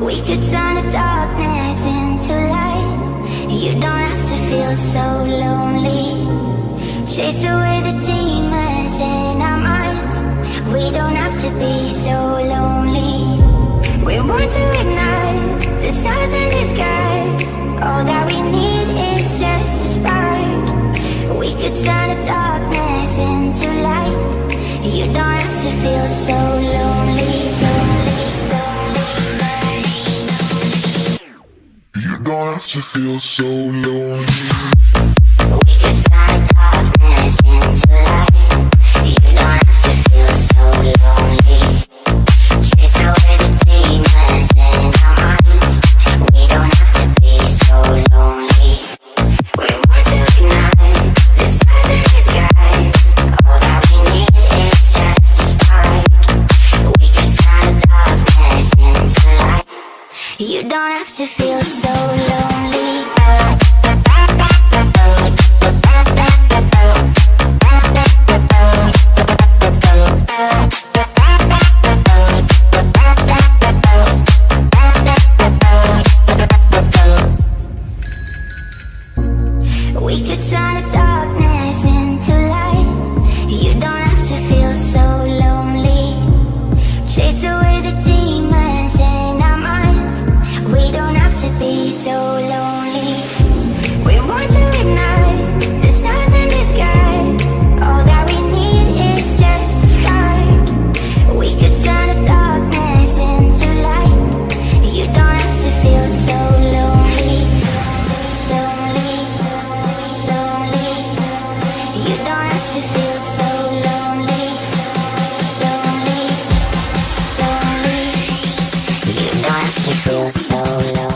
We could turn the darkness into light. You don't have to feel so lonely. Chase away the demons in our minds. We don't have to be so lonely. We want to ignite the stars in the skies. All that we need is just a spark. We could turn the darkness into light. You don't have to feel so lonely. To feel so lonely. You don't have to feel so lonely. We could turn the darkness into light. You don't be so lonely. We're born to ignite the stars in. All that we need is just spark. We could turn the darkness into light. You don't have to feel so lonely. Lonely, lonely. You don't have to feel so lonely. Lonely, lonely. You don't have to feel so lonely.